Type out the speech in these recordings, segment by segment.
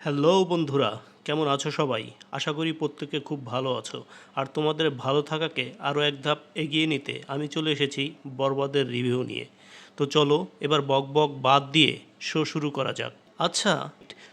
Hello বন্ধুরা, কেমন আছো সবাই? আশা করি প্রত্যেকে খুব ভালো আছো। আর তোমাদের ভালো থাকাকে আরও এক ধাপ এগিয়ে নিতে আমি চলে এসেছি বরবাদের রিভিউ নিয়ে। তো চলো, এবার বক বক বাদ দিয়ে শো শুরু করা যাক। আচ্ছা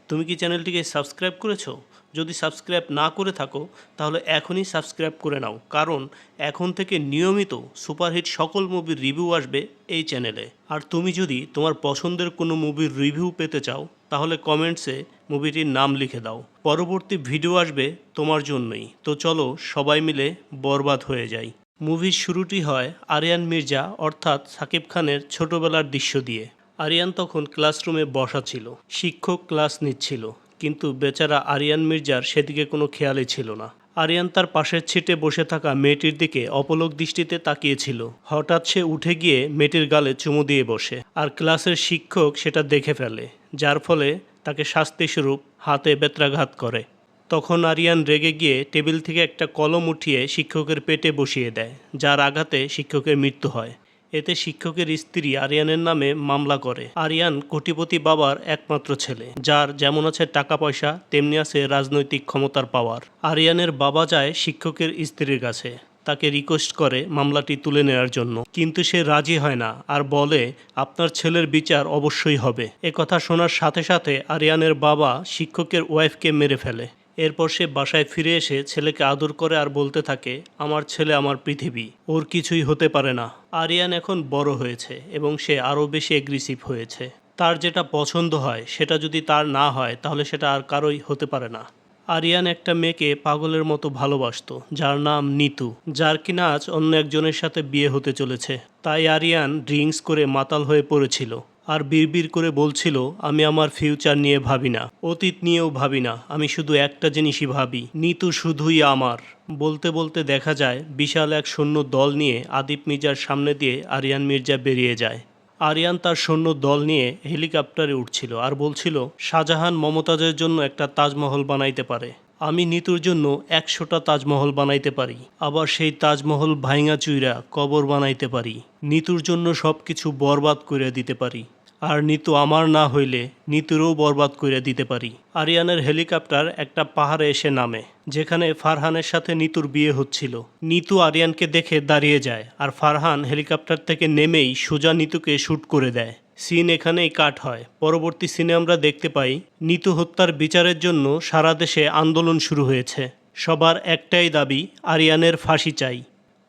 তুমি কি চ্যানেলটিকে সাবস্ক্রাইব করেছ? যদি সাবস্ক্রাইব না করে থাকো, তাহলে এখনই সাবস্ক্রাইব করে নাও। কারণ এখন থেকে নিয়মিত সুপারহিট সকল মুভির রিভিউ আসবে এই চ্যানেলে। আর তুমি যদি তোমার পছন্দের কোনো মুভির রিভিউ পেতে চাও, তাহলে কমেন্টসে মুভিটির নাম লিখে দাও। পরবর্তী ভিডিও আসবে তোমার জন্যই। তো চলো সবাই মিলে বরবাদ হয়ে যাই। মুভির শুরুটি হয় আরিয়ান মির্জা, অর্থাৎ সাকিব খানের ছোটবেলার দৃশ্য দিয়ে। আরিয়ান তখন ক্লাসরুমে বসা ছিল। শিক্ষক ক্লাস নিচ্ছিল। কিন্তু বেচারা আরিয়ান মির্জার সেদিকে কোনো খেয়ালই ছিল না। আরিয়ান তার পাশের ছিটে বসে থাকা মেয়েটির দিকে অপলক দৃষ্টিতে তাকিয়েছিল। হঠাৎ সে উঠে গিয়ে মেয়েটির গালে চুমু দিয়ে বসে আর ক্লাসের শিক্ষক সেটা দেখে ফেলে, যার ফলে তাকে শাস্তিস্বরূপ হাতে বেত্রাঘাত করে। তখন আরিয়ান রেগে গিয়ে টেবিল থেকে একটা কলম উঠিয়ে শিক্ষকের পেটে বসিয়ে দেয়, যার আঘাতে শিক্ষকের মৃত্যু হয়। এতে শিক্ষকের স্ত্রী আরিয়ানের নামে মামলা করে। আরিয়ান কোটিপতি বাবার একমাত্র ছেলে, যার যেমন আছে টাকা পয়সা তেমনি আছে রাজনৈতিক ক্ষমতার পাওয়ার। আরিয়ানের বাবা যায় শিক্ষকের স্ত্রীর কাছে। তাকে রিকোয়েস্ট করে মামলাটি তুলে নেওয়ার জন্য। কিন্তু সে রাজি হয় না আর বলে, আপনার ছেলের বিচার অবশ্যই হবে। কথা শোনার সাথে সাথে আরিয়ানের বাবা শিক্ষকের ওয়াইফকে মেরে ফেলে। এরপর সে বাসায় ফিরে এসে ছেলেকে আদর করে আর বলতে থাকে, আমার ছেলে আমার পৃথিবী, ওর কিছুই হতে পারে না। আরিয়ান এখন বড় হয়েছে এবং সে আরও বেশি এগ্রেসিভ হয়েছে। তার যেটা পছন্দ হয়, সেটা যদি তার না হয়, তাহলে সেটা আর কারোই হতে পারে না। আরিয়ান একটা মেয়েকে পাগলের মতো ভালোবাসতো, যার নাম নিতু, যার কিনা আজ অন্য একজনের সাথে বিয়ে হতে চলেছে। তাই আরিয়ান ড্রিঙ্কস করে মাতাল হয়ে পড়েছিল। আর বিড়বিড় করে বলছিল, আমি আমার ফিউচার নিয়ে ভাবি না, অতীত নিয়েও ভাবি না, আমি শুধু একটা জিনিসই ভাবি, নিতু শুধুই আমার। বলতে বলতে দেখা যায়, বিশাল এক সৈন্য দল নিয়ে আদিপ মির্জার সামনে দিয়ে আরিয়ান মির্জা বেরিয়ে যায়। আরিয়ান তার সৈন্য দল নিয়ে হেলিকপ্টারে উঠছিল আর বলছিল, শাহজাহান মমতাজের জন্য একটা তাজমহল বানাইতে পারে। আমি নিতুর জন্য একশোটা তাজমহল বানাইতে পারি। আবার সেই তাজমহল ভাইঙা চুইরা কবর বানাইতে পারি। নিতুর জন্য সব কিছু বরবাদ করে দিতে পারি। আর নিতু আমার না হইলে নিতুরও বরবাদ করে দিতে পারি। আরিয়ানের হেলিকপ্টার একটা পাহাড়ে এসে নামে, যেখানে ফারহানের সাথে নিতুর বিয়ে হচ্ছিল। নিতু আরিয়ানকে দেখে দাঁড়িয়ে যায়, আর ফারহান হেলিকপ্টার থেকে নেমেই সোজা নিতুকে শ্যুট করে দেয়। সিন এখানেই কাট হয়। পরবর্তী সিনে আমরা দেখতে পাই, নিতু হত্যার বিচারের জন্য সারা দেশে আন্দোলন শুরু হয়েছে। সবার একটাই দাবি, আরিয়ানের ফাঁসি চাই।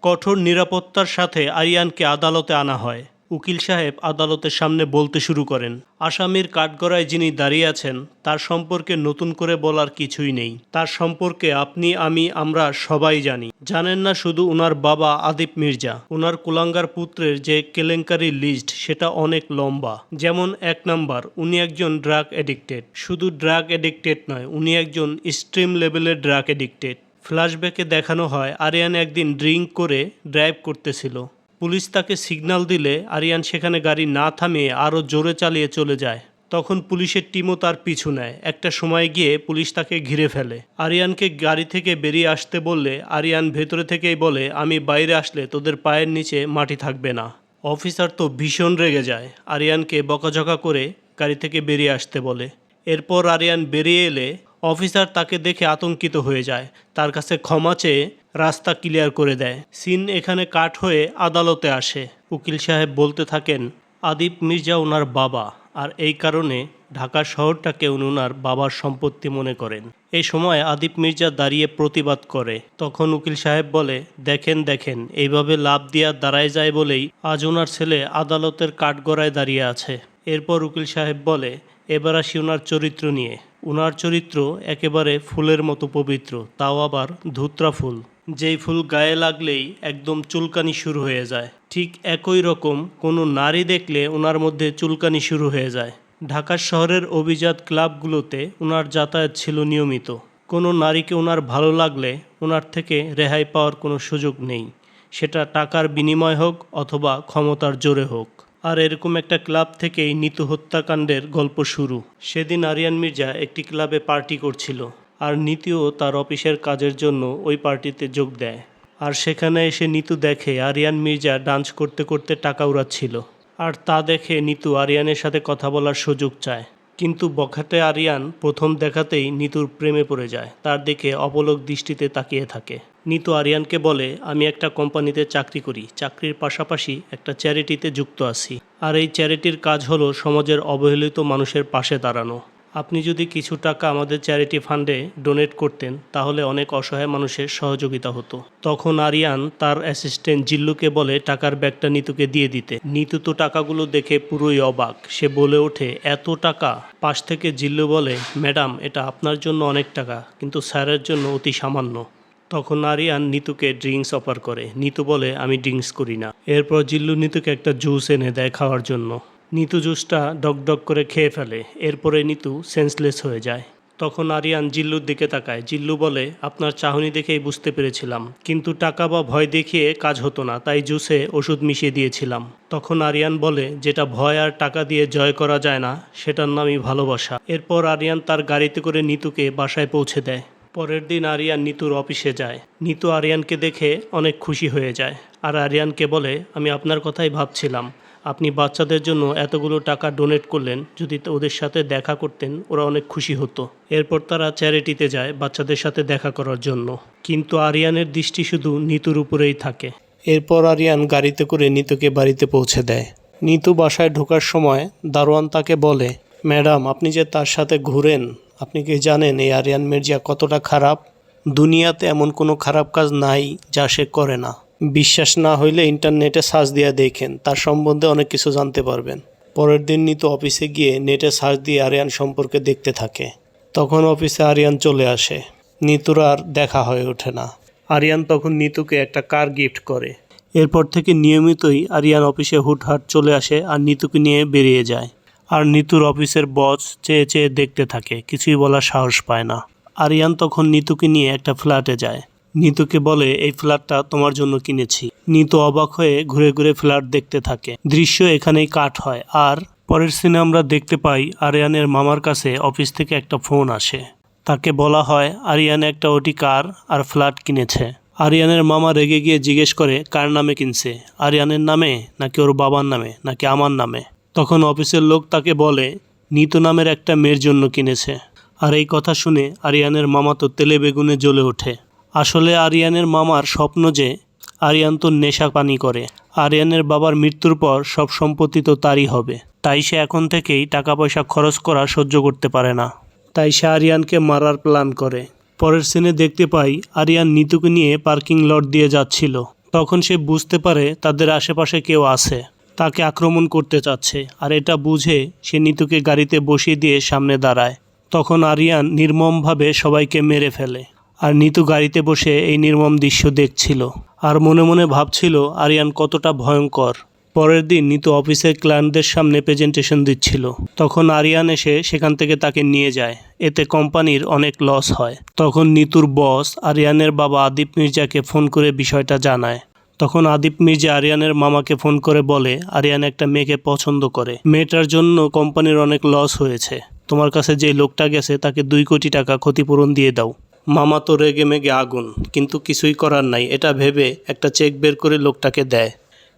কঠোর নিরাপত্তার সাথে আরিয়ানকে আদালতে আনা হয়। উকিল সাহেব আদালতের সামনে বলতে শুরু করেন, আসামির কাঠগড়ায় যিনি দাঁড়িয়ে আছেন, তার সম্পর্কে নতুন করে বলার কিছুই নেই। তার সম্পর্কে আপনি, আমি, আমরা সবাই জানি। জানেন না শুধু ওনার বাবা আদিপ মির্জা। ওনার কুলাঙ্গার পুত্রের যে কেলেঙ্কারি লিস্ট, সেটা অনেক লম্বা। যেমন এক নাম্বার, উনি একজন ড্রাগ এডিক্টেড শুধু ড্রাগ এডিক্টেড নয়, উনি একজন স্ট্রিম লেভেলের ড্রাগ এডিক্টেড ফ্ল্যাশব্যাকে দেখানো হয়, আরিয়ান একদিন ড্রিঙ্ক করে ড্রাইভ করতেছিল। পুলিশ তাকে সিগন্যাল দিলে আরিয়ান সেখানে গাড়ি না থামিয়ে আরও জোরে চালিয়ে চলে যায়। তখন পুলিশের টিমও তার পিছু নেয়। একটা সময় গিয়ে পুলিশ তাকে ঘিরে ফেলে। আরিয়ানকে গাড়ি থেকে বেরিয়ে আসতে বললে আরিয়ান ভেতরে থেকেই বলে, আমি বাইরে আসলে তোদের পায়ের নিচে মাটি থাকবে না। অফিসার তো ভীষণ রেগে যায়। আরিয়ানকে বকাঝকা করে গাড়ি থেকে বেরিয়ে আসতে বলে। এরপর আরিয়ান বেরিয়ে এলে অফিসার তাকে দেখে আতঙ্কিত হয়ে যায়। তার কাছে ক্ষমা চেয়ে রাস্তা ক্লিয়ার করে দেয়। সিন এখানে কাট হয়ে আদালতে আসে। উকিল সাহেব বলতে থাকেন আদিপ মির্জা ওনার বাবা, আর এই কারণে ঢাকা শহরটাকে উনি ওনার বাবার সম্পত্তি মনে করেন। এই সময় আদিপ মির্জা দাঁড়িয়ে প্রতিবাদ করে। তখন উকিল সাহেব বলে, দেখেন দেখেন, এইভাবে লাভ দিয়া দাঁড়ায় যায় বলেই আজ ওনার ছেলে আদালতের কাঠগড়ায় দাঁড়িয়ে আছে। এরপর উকিল সাহেব বলে, এবার আসি ওনার চরিত্র নিয়ে। ওনার চরিত্র একেবারে ফুলের মতো পবিত্র, তাও আবার ধুত্রা ফুল। যেই ফুল গায়ে লাগলেই একদম চুলকানি শুরু হয়ে যায়। ঠিক একই রকম কোনো নারী দেখলে ওনার মধ্যে চুলকানি শুরু হয়ে যায়। ঢাকা শহরের অভিজাত ক্লাবগুলোতে ওনার যাতায়াত ছিল নিয়মিত। কোনো নারীকে ওনার ভালো লাগলে ওনার থেকে রেহাই পাওয়ার কোনো সুযোগ নেই। সেটা টাকার বিনিময় হোক অথবা ক্ষমতার জোরে হোক। আর এরকম একটা ক্লাব থেকেই নিতু হত্যাকাণ্ডের গল্প শুরু। সেদিন আরিয়ান মির্জা একটি ক্লাবে পার্টি করছিল। আর নীতিও তার অফিসের কাজের জন্য ওই পার্টিতে যোগ দেয়। আর সেখানে এসে নিতু দেখে আরিয়ান মির্জা ডান্স করতে করতে টাকা উড়াচ্ছিল। আর তা দেখে নিতু আরিয়ানের সাথে কথা বলার সুযোগ চায়। কিন্তু বখাটে আরিয়ান প্রথম দেখাতেই নিতুর প্রেমে পড়ে যায়। তার দিকে অবলোক দৃষ্টিতে তাকিয়ে থাকে। নিতু আরিয়ানকে বলে, আমি একটা কোম্পানিতে চাকরি করি। চাকরির পাশাপাশি একটা চ্যারিটিতে যুক্ত আছি। আর এই চ্যারিটির কাজ হলো সমাজের অবহেলিত মানুষের পাশে দাঁড়ানো। আপনি যদি কিছু টাকা আমাদের চ্যারিটি ফান্ডে ডোনেট করতেন, তাহলে অনেক অসহায় মানুষের সহযোগিতা হতো। তখন আরিয়ান তার অ্যাসিস্ট্যান্ট জিল্লুকে বলে টাকার ব্যাগটা নিতুকে দিয়ে দিতে। নিতু তো টাকাগুলো দেখে পুরোই অবাক। সে বলে ওঠে, এত টাকা? পাশ থেকে জিল্লু বলে, ম্যাডাম, এটা আপনার জন্য অনেক টাকা, কিন্তু স্যারের জন্য অতি সামান্য। তখন আরিয়ান নিতুকে ড্রিঙ্কস অফার করে। নিতু বলে, আমি ড্রিঙ্কস করি না। এরপর জিল্লু নিতুকে একটা জুস এনে দেয় খাওয়ার জন্য। নিতু জুসটা ডক করে খেয়ে ফেলে, এরপরে নিতু সেন্সলেস হয়ে যায়। তখন আরিয়ান জিল্লুর দিকে তাকায়। জিল্লু বলে, আপনার চাহনি দেখেই বুঝতে পেরেছিলাম। কিন্তু টাকা বা ভয় দেখিয়ে কাজ হতো না, তাই জুসে ওষুধ মিশিয়ে দিয়েছিলাম। তখন আরিয়ান বলে, যেটা ভয় আর টাকা দিয়ে জয় করা যায় না, সেটার নামই ভালোবাসা। এরপর আরিয়ান তার গাড়িতে করে নিতুকে বাসায় পৌঁছে দেয়। পরের দিন আরিয়ান নিতুর অফিসে যায়। নিতু আরিয়ানকে দেখে অনেক খুশি হয়ে যায়। আর আরিয়ানকে বলে, আমি আপনার কথাই ভাবছিলাম। আপনি বাচ্চাদের জন্য এতগুলো টাকা ডোনেট করলেন, যদি ওদের সাথে দেখা করতেন, ওরা অনেক খুশি হতো। এরপর তারা চ্যারিটিতে যায় বাচ্চাদের সাথে দেখা করার জন্য। কিন্তু আরিয়ানের দৃষ্টি শুধু নিতুর উপরেই থাকে। এরপর আরিয়ান গাড়িতে করে নিতুকে বাড়িতে পৌঁছে দেয়। নিতু বাসায় ঢোকার সময় দারোয়ান তাকে বলে, ম্যাডাম, আপনি যে তার সাথে ঘুরেন, আপনি কি জানেন এই আরিয়ান মির্জা কতটা খারাপ? দুনিয়াতে এমন কোনো খারাপ কাজ নাই যা সে করে না। বিশ্বাস না হইলে ইন্টারনেটে সার্চ দিয়ে দেখেন, তার সম্বন্ধে অনেক কিছু জানতে পারবেন। পরের দিন নিতু অফিসে গিয়ে নেটে সার্চ দিয়ে আরিয়ান সম্পর্কে দেখতে থাকে। তখন অফিসে আরিয়ান চলে আসে। নিতুর আর দেখা হয়ে ওঠে না। আরিয়ান তখন নিতুকে একটা কার গিফট করে। এরপর থেকে নিয়মিতই আরিয়ান অফিসে হুটহাট চলে আসে আর নিতুকে নিয়ে বেরিয়ে যায়। আর নিতুর অফিসের বস চেয়ে চেয়ে দেখতে থাকে, কিছুই বলার সাহস পায় না। আরিয়ান তখন নিতুকে নিয়ে একটা ফ্ল্যাটে যায়। নিতুকে বলে, এই ফ্ল্যাটটা তোমার জন্য কিনেছি। নিতু অবাক হয়ে ঘুরে ঘুরে ফ্ল্যাট দেখতে থাকে। দৃশ্য এখানেই কাট হয়। আর পরের সিনে আমরা দেখতে পাই আরিয়ানের মামার কাছে অফিস থেকে একটা ফোন আসে। তাকে বলা হয়, আরিয়ান একটা ওটি কার আর ফ্ল্যাট কিনেছে? আরিয়ানের মামা রেগে গিয়ে জিজ্ঞেস করে, কার নামে কিনছে? আরিয়ানের নামে নাকি ওর বাবার নামে নাকি আমার নামে? তখন অফিসের লোক তাকে বলে, নিতু নামের একটা মেয়ের জন্য কিনেছে। আর এই কথা শুনে আরিয়ানের মামা তো তেলে বেগুনে জ্বলে ওঠে। আসলে আরিয়ানের মামার স্বপ্ন যে, আরিয়ান তো নেশা পানি করে। আরিয়ানের বাবার মৃত্যুর পর সব সম্পত্তি তো তারই হবে। তাই সে এখন থেকেই টাকা পয়সা খরচ করা সহ্য করতে পারে না। তাই সে আরিয়ানকে মারার প্ল্যান করে। পরের সিনে দেখতে পাই, আরিয়ান নিতুকে নিয়ে পার্কিং লট দিয়ে যাচ্ছিল। তখন সে বুঝতে পারে তাদের আশেপাশে কেউ আছে। তাকে আক্রমণ করতে চাচ্ছে। আর এটা বুঝে সে নিতুকে গাড়িতে বসিয়ে দিয়ে সামনে দাঁড়ায়। তখন আরিয়ান নির্মমভাবে সবাইকে মেরে ফেলে। আর নিতু গাড়িতে বসে এই নির্মম দৃশ্য দেখছিল। আর মনে মনে ভাবছিল, আরিয়ান কতটা ভয়ঙ্কর। পরের দিন নিতু অফিসের ক্লায়েন্টদের সামনে প্রেজেন্টেশন দিচ্ছিল। তখন আরিয়ান এসে সেখান থেকে তাকে নিয়ে যায়। এতে কোম্পানির অনেক লস হয়। তখন নিতুর বস আরিয়ানের বাবা আদিপ মির্জাকে ফোন করে বিষয়টা জানায়। তখন আদিপ মির্জা আরিয়ানের মামাকে ফোন করে বলে, আরিয়ান একটা মেয়েকে পছন্দ করে। মেয়েটার জন্য কোম্পানির অনেক লস হয়েছে। তোমার কাছে যে লোকটা গেছে তাকে দুই কোটি টাকা ক্ষতিপূরণ দিয়ে দাও। মামা তো রেগে মেগে আগুন, কিন্তু কিছুই করার নাই। এটা ভেবে একটা চেক বের করে লোকটাকে দেয়।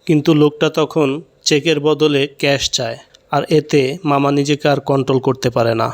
কিন্তু লোকটা তখন চেকের বদলে ক্যাশ চায়, আর এতে মামা নিজেকে আর কন্ট্রোল করতে পারে না।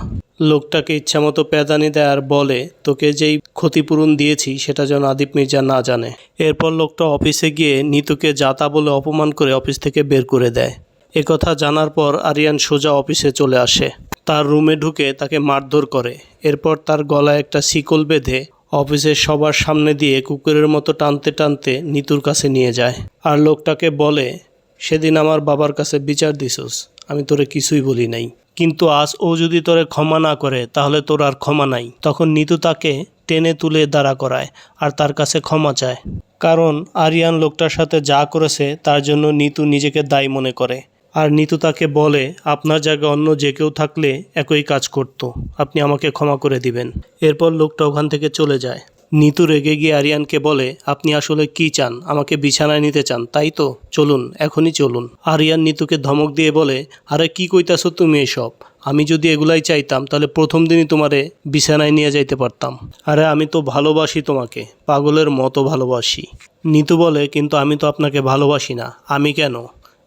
লোকটাকে ইচ্ছামতো প্যাদানি দেয় আর বলে, তোকে যেই ক্ষতিপূরণ দিয়েছি, সেটা যেন আদিপ মির্জা না জানে। এরপর লোকটা অফিসে গিয়ে নিতুকে যাতা বলে অপমান করে অফিস থেকে বের করে দেয়। একথা জানার পর আরিয়ান সোজা অফিসে চলে আসে। তার রুমে ঢুকে তাকে মারধর করে। এরপর তার গলায় একটা শিকল বেঁধে অফিসের সবার সামনে দিয়ে কুকুরের মতো টানতে টানতে নিতুর কাছে নিয়ে যায়। আর লোকটাকে বলে, সেদিন আমার বাবার কাছে বিচার দিছস, আমি তোরে কিছুই বলি নাই। কিন্তু আজ ও যদি তোরে ক্ষমা না করে, তাহলে তোর আর ক্ষমা নাই। তখন নিতু তাকে টেনে তুলে দাঁড়া করায় আর তার কাছে ক্ষমা চায়। কারণ আরিয়ান লোকটার সাথে যা করেছে, তার জন্য নিতু নিজেকে দায়ী মনে করে। আর নিতু তাকে বলে, আপনার জায়গায় অন্য যে কেউ থাকলে একই কাজ করত। আপনি আমাকে ক্ষমা করে দিবেন। এরপর লোকটা ওখান থেকে চলে যায়। নিতু রেগে গিয়ে আরিয়ানকে বলে, আপনি আসলে কি চান? আমাকে বিছানায় নিতে চান, তাই তো? চলুন, এখনই চলুন। আরিয়ান নিতুকে ধমক দিয়ে বলে, আরে, কি কইতাছো তুমি এসব? আমি যদি এগুলাই চাইতাম, তাহলে প্রথম দিনই তোমারে বিছানায় নিয়ে যাইতে পারতাম। আরে, আমি তো ভালোবাসি তোমাকে, পাগলের মতো ভালোবাসি। নিতু বলে, কিন্তু আমি তো আপনাকে ভালোবাসি না। আমি কেন?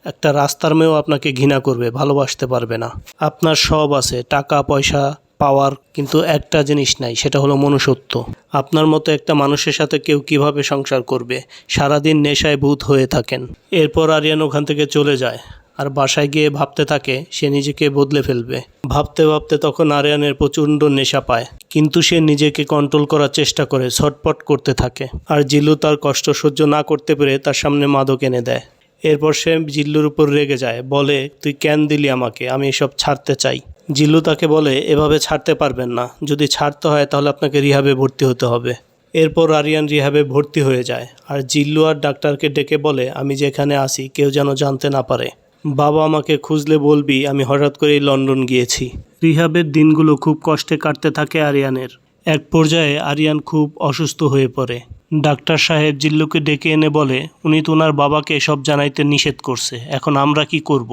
একটা রাস্তার মেয়েও আপনাকে ঘৃণা করবে, ভালোবাসতে পারবে না। আপনার সব আছে, টাকা, পয়সা পাওয়ার কিন্তু একটা জিনিস নাই, সেটা হলো মনুষ্যত্ব। আপনার মতো একটা মানুষের সাথে কেউ কীভাবে সংসার করবে? সারাদিন নেশায় ভূত হয়ে থাকেন। এরপর আরিয়ান ওখান থেকে চলে যায়। আর বাসায় গিয়ে ভাবতে থাকে, সে নিজেকে বদলে ফেলবে। ভাবতে ভাবতে তখন আরিয়ানের প্রচণ্ড নেশা পায়। কিন্তু সে নিজেকে কন্ট্রোল করার চেষ্টা করে, ছটপট করতে থাকে। আর জিল্লু তার কষ্ট সহ্য না করতে পেরে তার সামনে মাদক এনে দেয়। এরপর সে জিল্লুর উপর রেগে যায়, বলে, তুই কেন দিলি আমাকে? আমি এসব ছাড়তে চাই। জিল্লু তাকে বলে, এভাবে ছাড়তে পারবেন না। যদি ছাড়তে হয় তাহলে আপনাকে রিহাবে ভর্তি হতে হবে। এরপর আরিয়ান রিহাবে ভর্তি হয়ে যায়, আর জিল্লু আর ডাক্তারকে ডেকে বলে, আমি যেখানে আসি কেউ যেন জানতে না পারে। বাবা আমাকে খুঁজলে বলবি, আমি হঠাৎ করেই লন্ডন গিয়েছি। রিহাবের দিনগুলো খুব কষ্টে কাটতে থাকে আরিয়ানের। এক পর্যায়ে আরিয়ান খুব অসুস্থ হয়ে পড়ে। ডাক্তার সাহেব জিল্লুকে ডেকে এনে বলে, উনি তো ওনার বাবাকে সব জানাইতে নিষেধ করছে, এখন আমরা কি করব।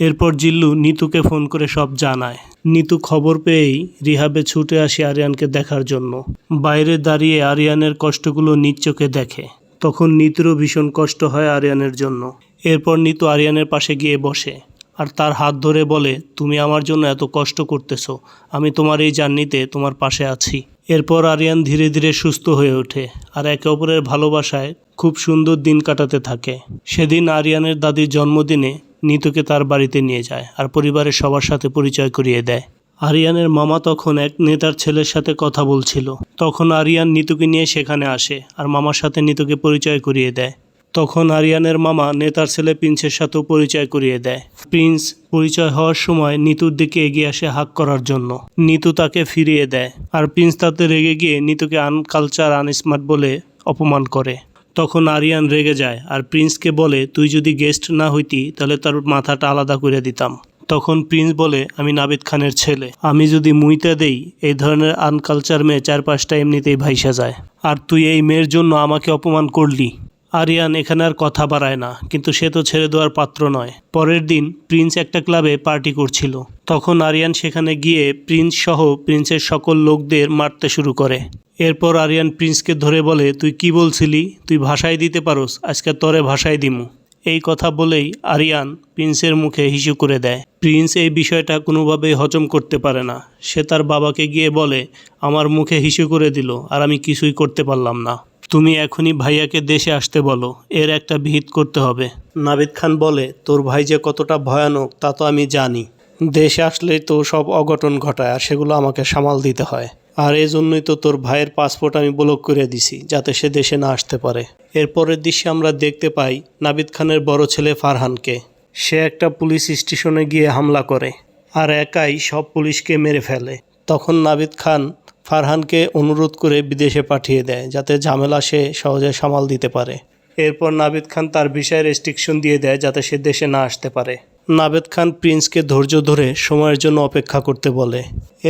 এরপর জিল্লু নিতুকে ফোন করে সব জানায়। নিতু খবর পেয়েই রিহাবে ছুটে আসে আরিয়ানকে দেখার জন্য। বাইরে দাঁড়িয়ে আরিয়ানের কষ্টগুলো নিজ চোখে দেখে। তখন নিতুরও ভীষণ কষ্ট হয় আরিয়ানের জন্য। এরপর নিতু আরিয়ানের পাশে গিয়ে বসে। আর তার হাত ধরে বলে, তুমি আমার জন্য এত কষ্ট করতেছো, আমি তোমার এই জার্নিতে তোমার পাশে আছি। এরপর আরিয়ান ধীরে ধীরে সুস্থ হয়ে ওঠে আর একে অপরের ভালোবাসায় খুব সুন্দর দিন কাটাতে থাকে। সেদিন আরিয়ানের দাদির জন্মদিনে নিতুকে তার বাড়িতে নিয়ে যায় আর পরিবারের সবার সাথে পরিচয় করিয়ে দেয়। আরিয়ানের মামা তখন এক নেতার ছেলের সাথে কথা বলছিল। তখন আরিয়ান নিতুকে নিয়ে সেখানে আসে আর মামার সাথে নিতুকে পরিচয় করিয়ে দেয়। তখন আরিয়ানের মামা নেতার ছেলে প্রিন্সের সাথেও পরিচয় করিয়ে দেয়। প্রিন্স পরিচয় হওয়ার সময় নিতুর দিকে এগিয়ে আসে হাক করার জন্য। নিতু তাকে ফিরিয়ে দেয় আর প্রিন্স তাতে রেগে গিয়ে নিতুকে আনকালচার, আনস্মার্ট বলে অপমান করে। তখন আরিয়ান রেগে যায় আর প্রিন্সকে বলে, তুই যদি গেস্ট না হইতি, তাহলে তার মাথাটা আলাদা করে দিতাম। তখন প্রিন্স বলে, আমি নাবিদ খানের ছেলে। আমি যদি মুইতে দেই, এই ধরনের আনকালচার মেয়ে চার পাঁচটা এমনিতেই ভাইসা যায়। আর তুই এই মেয়ের জন্য আমাকে অপমান করলি। আরিয়ান এখানে আর কথা বাড়ায় না, কিন্তু সে তো ছেড়ে দেওয়ার পাত্র নয়। পরের দিন প্রিন্স একটা ক্লাবে পার্টি করছিল। তখন আরিয়ান সেখানে গিয়ে প্রিন্স সহ প্রিন্সের সকল লোকদের মারতে শুরু করে। এরপর আরিয়ান প্রিন্সকে ধরে বলে, তুই কি বলছিলি? তুই ভাষায় দিতে পারোস? আজকে তরে ভাষায় দিমু। এই কথা বলেই আরিয়ান প্রিন্সের মুখে হিসু করে দেয়। প্রিন্স এই বিষয়টা কোনোভাবেই হজম করতে পারে না। সে তার বাবাকে গিয়ে বলে, আমার মুখে হিসু করে দিল, আর আমি কিছুই করতে পারলাম না। তুমি এখনই ভাইয়াকে দেশে আসতে বলো, এর একটা বিহিত করতে হবে। নাবিদ খান বলে, তোর ভাই যে কতটা ভয়ানক, তা তো আমি জানি। দেশে আসলেই তো সব অঘটন ঘটায়, আর সেগুলো আমাকে সামাল দিতে হয়। আর এই জন্যই তো তোর ভাইয়ের পাসপোর্ট আমি ব্লক করে দিছি, যাতে সে দেশে না আসতে পারে। এরপরের দৃশ্যে আমরা দেখতে পাই নাবিদ খানের বড় ছেলে ফারহানকে। সে একটা পুলিশ স্টেশনে গিয়ে হামলা করে, আর একাই সব পুলিশকে মেরে ফেলে। তখন নাবিদ খান ফারহানকে অনুরোধ করে বিদেশে পাঠিয়ে দেয়, যাতে ঝামেলা সে সহজে সামাল দিতে পারে। এরপর নাবিদ খান তার ভিসায় রেস্ট্রিকশন দিয়ে দেয়, যাতে সে দেশে না আসতে পারে। নাবেদ খান প্রিন্সকে ধৈর্য ধরে সময়ের জন্য অপেক্ষা করতে বলে।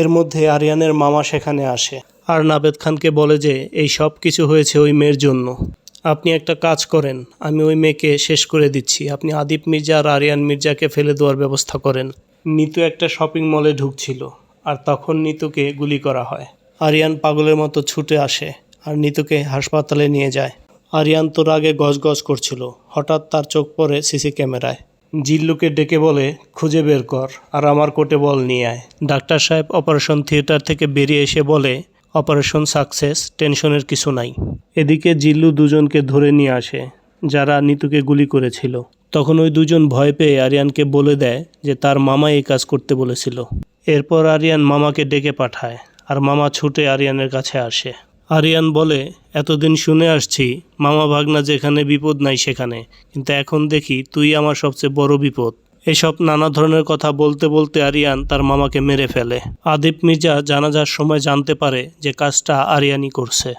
এর মধ্যে আরিয়ানের মামা সেখানে আসে। আর নাবেদ খানকে বলে যে, এই সব কিছু হয়েছে ওই মেয়ের জন্য। আপনি একটা কাজ করেন, আমি ওই মেয়েকে শেষ করে দিচ্ছি। আপনি আদিপ মির্জা আর আরিয়ান মির্জাকে ফেলে দেওয়ার ব্যবস্থা করেন। নিতু একটা শপিং মলে ঢুকছিল, আর তখন নিতুকে গুলি করা হয়। আরিয়ান পাগলের মতো ছুটে আসে আর নিতুকে হাসপাতালে নিয়ে যায়। আরিয়ান তোর আগে গজগজ করছিল। হঠাৎ তার চোখ পড়ে সিসি ক্যামেরায়। জিল্লুকে ডেকে বলে, খুঁজে বের কর আর আমার কোটে বল নিয়ে আয়। ডাক্তার সাহেব অপারেশন থিয়েটার থেকে বেরিয়ে এসে বলে, অপারেশন সাকসেস, টেনশনের কিছু নাই। এদিকে জিল্লু দুজনকে ধরে নিয়ে আসে, যারা নিতুকে গুলি করেছিল। তখন ওই দুজন ভয় পেয়ে আরিয়ানকে বলে দেয় যে তার মামা এই কাজ করতে বলেছিল। এরপর আরিয়ান মামাকে ডেকে পাঠায়। আর মামা ছুটে আরিয়ানের কাছে আসে। আরিয়ান বলে, এতদিন শুনে আসছি, মামা ভাগনা যেখানে বিপদ নাই সেখানে, কিন্তু এখন দেখি তুই আমার সবচেয়ে বড় বিপদ। এসব নানা ধরনের কথা বলতে বলতে আরিয়ান তার মামাকে মেরে ফেলে। আদিপ মির্জা জানাজার সময় জানতে পারে যে কাজটা আরিয়ানই করছে।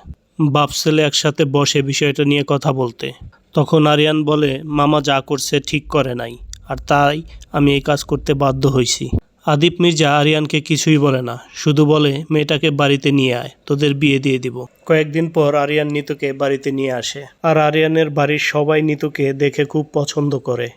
বাপ ছেলে একসাথে বসে বিষয়টা নিয়ে কথা বলতে। তখন আরিয়ান বলে, মামা যা করছে ঠিক করে নাই, আর তাই আমি এই কাজ করতে বাধ্য হয়েছি আদিপ মির্জা আরিয়ানকে কিছুই বলে না, শুধু বলে, মেয়েটাকে বাড়িতে নিয়ে আয়, তোদের বিয়ে দিয়ে দিব। কয়েকদিন পর আরিয়ান নিতুকে বাড়িতে নিয়ে আসে, আর আরিয়ানের বাড়ির সবাই নিতুকে দেখে খুব পছন্দ করে।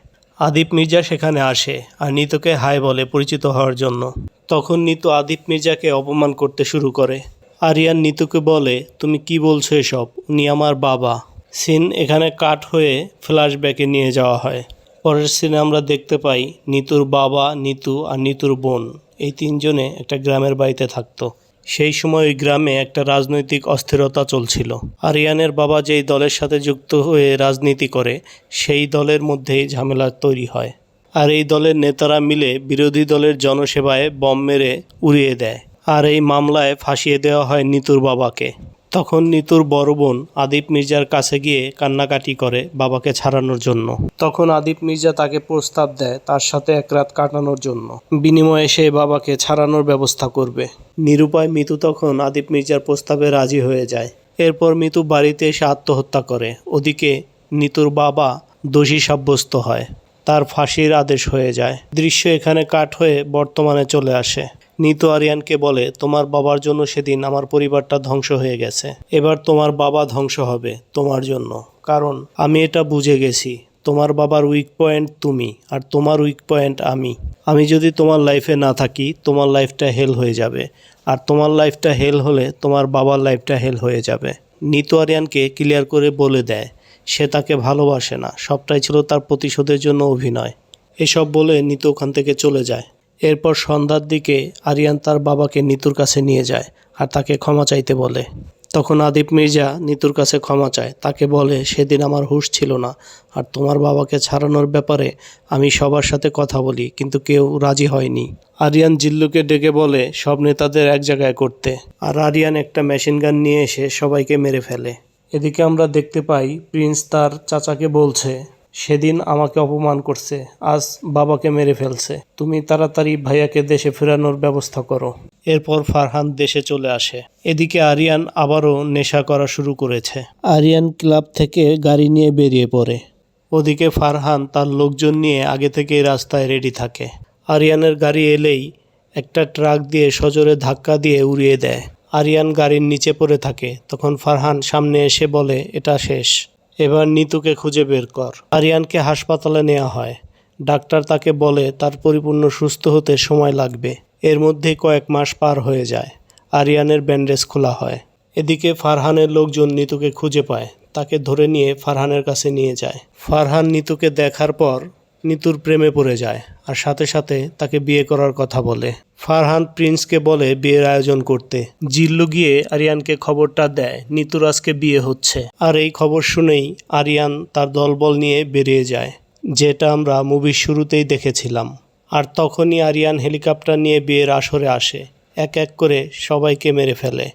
আদিপ মির্জা সেখানে আসে, আর নিতুকে হাই বলে পরিচিত হওয়ার জন্য। তখন নিতু আদিপ মির্জাকে অপমান করতে শুরু করে। আরিয়ান নিতুকে বলে, তুমি কি বলছো এসব? উনি আমার বাবা। সিন এখানে কাট হয়ে ফ্ল্যাশব্যাকে নিয়ে যাওয়া হয়। পরের সিনে আমরা দেখতে পাই নিতুর বাবা, নিতু আর নিতুর বোন। এই তিনজনে একটা গ্রামের বাড়িতে থাকতো। সেই সময় ওই গ্রামে একটা রাজনৈতিক অস্থিরতা চলছিল। আরিয়ানের বাবা যেই দলের সাথে যুক্ত হয়ে রাজনীতি করে, সেই দলের মধ্যেই ঝামেলা তৈরি হয়। আর এই দলের নেতারা মিলে বিরোধী দলের জনসেবায় বম মেরে উড়িয়ে দেয়। আর এই মামলায় ফাঁসিয়ে দেওয়া হয় নিতুর বাবাকে। তখন নিতুর বড় বোন আদিপ মির্জার কাছে গিয়ে কান্নাকাটি করে বাবাকে ছাড়ানোর জন্য। তখন আদিপ মির্জা তাকে প্রস্তাব দেয় তার সাথে এক রাত কাটানোর জন্য। বিনিময়ে সে বাবাকে ছাড়ানোর ব্যবস্থা করবে। নিরুপায় মিতু তখন আদিপ মির্জার প্রস্তাবে রাজি হয়ে যায়। এরপর মিতু বাড়িতে এসে আত্মহত্যা করে। ওদিকে নিতুর বাবা দোষী সাব্যস্ত হয়। তার ফাঁসির আদেশ হয়ে যায়। দৃশ্য এখানে কাট হয়ে বর্তমানে চলে আসে। নিতু আরিয়ানকে বলে, তোমার বাবার জন্য সেদিন আমার পরিবারটা ধ্বংস হয়ে গেছে। এবার তোমার বাবা ধ্বংস হবে তোমার জন্য। কারণ আমি এটা বুঝে গেছি, তোমার বাবার উইক পয়েন্ট তুমি, আর তোমার উইক পয়েন্ট আমি। আমি যদি তোমার লাইফে না থাকি, তোমার লাইফটা হেল হয়ে যাবে। আর তোমার লাইফটা হেল হলে তোমার বাবার লাইফটা হেল হয়ে যাবে। নিতু আরিয়ানকে ক্লিয়ার করে বলে দেয়, সে তাকে ভালোবাসে না। সবটাই ছিল তার প্রতিশোধের জন্য অভিনয়। এসব বলে নিতু ওখান থেকে চলে যায়। এরপর সন্ধ্যার দিকে আরিয়ান তার বাবাকে নিতুর কাছে নিয়ে যায় আর তাকে ক্ষমা চাইতে বলে। তখন আদিপ মির্জা নিতুর কাছে ক্ষমা চায়। তাকে বলে, সেদিন আমার হুঁশ ছিল না আর তোমার বাবাকে ছাড়ানোর ব্যাপারে আমি সবার সাথে কথা বলি, কিন্তু কেউ রাজি হয়নি। আরিয়ান জিল্লুকে ডেকে বলে, সব নেতাদের এক জায়গায় করতে। আর আরিয়ান একটা মেশিন গান নিয়ে এসে সবাইকে মেরে ফেলে। এদিকে আমরা দেখতে পাই, প্রিন্স তার চাচাকে বলছে সেদিন আমাকে অপমান করছে। আজ বাবাকে মেরে ফেলছে। তুমি তাড়াতাড়ি ভাইয়াকে দেশে ফেরানোর ব্যবস্থা করো। এরপর ফারহান দেশে চলে আসে। এদিকে আরিয়ান আবারও নেশা করা শুরু করেছে। আরিয়ান ক্লাব থেকে গাড়ি নিয়ে বেরিয়ে পড়ে। ওদিকে ফারহান তার লোকজন নিয়ে আগে থেকেই রাস্তায় রেডি থাকে। আরিয়ানের গাড়ি এলেই একটা ট্রাক দিয়ে সজোরে ধাক্কা দিয়ে উড়িয়ে দেয়। আরিয়ান গাড়ির নিচে পড়ে থাকে। তখন ফারহান সামনে এসে বলে, এটা শেষ। এবার নিতুকে খুঁজে বের কর। আরিয়ানকে হাসপাতালে নেওয়া হয়। ডাক্তার তাকে বলে, তার পরিপূর্ণ সুস্থ হতে সময় লাগবে। এর মধ্যে কয়েক মাস পার হয়ে যায়। আরিয়ানের ব্যান্ডেজ খোলা হয়। এদিকে ফারহানের লোকজন নিতুকে খুঁজে পায়। তাকে ধরে নিয়ে ফারহানের কাছে নিয়ে যায়। ফারহান নিতুকে দেখার পর নিতুর প্রেমে পড়ে যায় আর সাথে সাথে তাকে বিয়ে করার কথা বলে। ফারহান প্রিন্সকে বলে বিয়ের আয়োজন করতে। জিল্লু গিয়ে আরিয়ানকে খবরটা দেয়, নিতুর আজকে বিয়ে হচ্ছে। আর এই খবর শুনেই আরিয়ান তার দলবল নিয়ে বেরিয়ে যায়, যেটা আমরা মুভির শুরুতেই দেখেছিলাম। আর তখনই আরিয়ান হেলিকপ্টার নিয়ে বিয়ের আসরে আসে, এক এক করে সবাইকে মেরে ফেলে।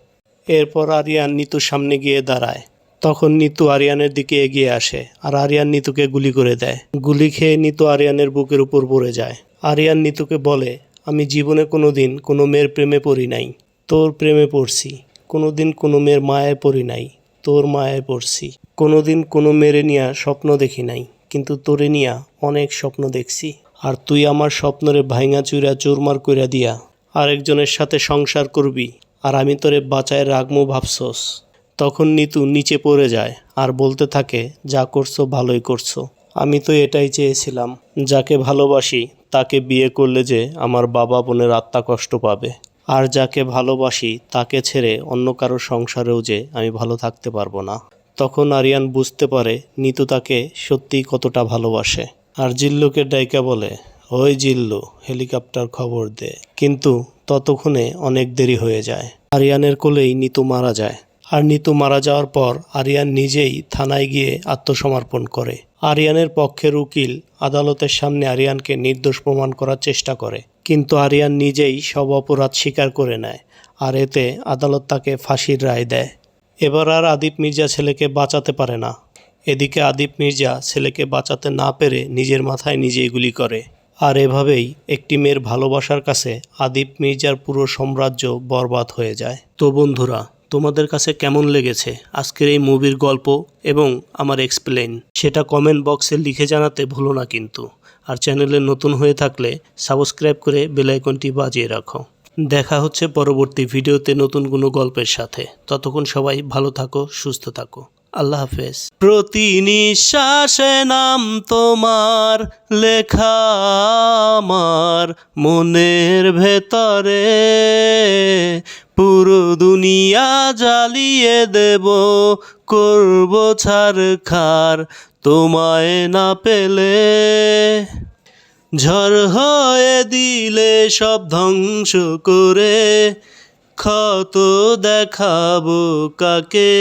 এরপর আরিয়ান নিতুর সামনে গিয়ে দাঁড়ায়। তখন নিতু আরিয়ানের দিকে এগিয়ে আসে আর আরিয়ান নিতুকে গুলি করে দেয়। গুলি খেয়ে নিতু আরিয়ানের বুকের উপর পড়ে যায়। আরিয়ান নিতুকে বলে, আমি জীবনে কোনো দিন কোনো মেয়ের প্রেমে পড়ি নাই। তোর প্রেমে পড়ছি। কোনো দিন কোনো মেয়ের মায়ায় পড়ি নাই। তোর মায়ায় পড়ছি। কোনো দিন কোনো মেরে নিয়া স্বপ্ন দেখি নাই। কিন্তু তোরে নিয়া অনেক স্বপ্ন দেখছি। আর তুই আমার স্বপ্নরে ভাইঙা চুরা চুরমার কইরা দিয়া আরেকজনের সাথে সংসার করবি। আর আমি তোরে বাঁচায় রাগমু ভাবছস। তখন নিতু নিচে পড়ে যায় আর বলতে থাকে, যা করছ ভালোই করছ। আমি তো এটাই চেয়েছিলাম, যাকে ভালোবাসি, তাকে বিয়ে করলে যে আমার বাবা বোনের আত্মা কষ্ট পাবে। আর যাকে ভালোবাসি, তাকে ছেড়ে অন্য কারও সংসারেও যে আমি ভালো থাকতে পারব না। তখন আরিয়ান বুঝতে পারে, নিতু তাকে সত্যিই কতটা ভালোবাসে। আর জিল্লুকে ডাইকা বলে, ওই জিল্লু, হেলিকপ্টার খবর দে। কিন্তু ততক্ষণে অনেক দেরি হয়ে যায়। আরিয়ানের কোলেই নিতু মারা যায়। আর নিতু মারা যাওয়ার পর আরিয়ান নিজেই থানায় গিয়ে আত্মসমর্পণ করে। আরিয়ানের পক্ষের উকিল আদালতের সামনে আরিয়ানকে নির্দোষ প্রমাণ করার চেষ্টা করে, কিন্তু আরিয়ান নিজেই সব অপরাধ স্বীকার করে নেয় আর এতে আদালত তাকে ফাঁসির রায় দেয়। এবার আর আদিপ মির্জা ছেলেকে বাঁচাতে পারে না। এদিকে আদিপ মির্জা ছেলেকে বাঁচাতে না পেরে নিজের মাথায় নিজেই গুলি করে। আর এভাবেই একটি মেয়ের ভালোবাসার কাছে আদিপ মির্জার পুরো সাম্রাজ্য বরবাদ হয়ে যায়। তো বন্ধুরা তোমাদের কাছে কেমন লেগেছে আজকের এই মুভির গল্প এবং আমার এক্সপ্লেন সেটা কমেন্ট বক্সে লিখে জানাতে ভুলো না কিন্তু। আর চ্যানেলে নতুন হয়ে থাকলে সাবস্ক্রাইব করে বেলাইকনটি বাজিয়ে রাখো। দেখা হচ্ছে পরবর্তী ভিডিওতে নতুন কোনো গল্পের সাথে। ততক্ষণ সবাই ভালো থাকো, সুস্থ থাকো। আল্লাহ হাফেজ। প্রতি নিঃশ্বাসে নাম তোমার, লেখা আমার মনের ভেতরে। পুরো দুনিয়া জ্বালিয়ে দেব, করব ছাড় খার তোমায় না পেলে। ঝড় হয়ে দিলে সব ধ্বংস করে ক্ষত দেখাবো কাকে?